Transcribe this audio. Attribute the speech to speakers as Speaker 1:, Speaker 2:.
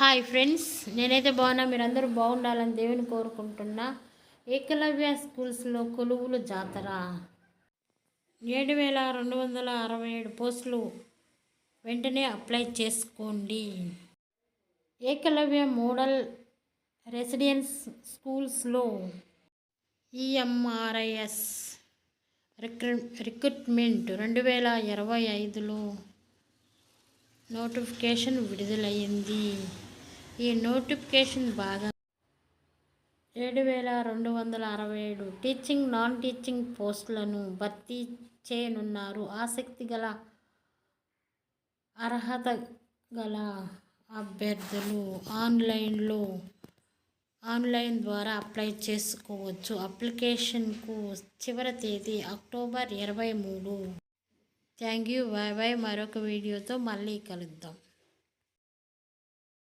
Speaker 1: Hi friends నేనైతే బాగున్నా. మీరందరూ బాగుండాలని దేవుని కోరుకుంటున్నా. ఏకలవ్య స్కూల్స్లో కొలువులు జాతర. ఏడు వేల రెండు వందల అరవై ఏడు పోస్టులు వెంటనే అప్లై చేసుకోండి. ఏకలవ్య మోడల్ రెసిడెన్స్ స్కూల్స్లో ఈఎంఆర్ఐఎస్ రిక్రూ రిక్రూట్మెంట్ రెండు వేల ఇరవై ఐదులో నోటిఫికేషన్ విడుదలయ్యింది ఈ నోటిఫికేషన్ బాగా ఏడు వేల రెండు వందల అరవై ఏడు టీచింగ్ నాన్ టీచింగ్ పోస్టులను భర్తీ చేయనున్నారు. ఆసక్తి గల అర్హత గల అభ్యర్థులు ఆన్లైన్లో ఆన్లైన్ ద్వారా అప్లై చేసుకోవచ్చు. అప్లికేషన్కు చివరి తేదీ అక్టోబర్ ఇరవై మూడు. Thank you bye bye. మరొక వీడియోతో మళ్ళీ కలుద్దాం.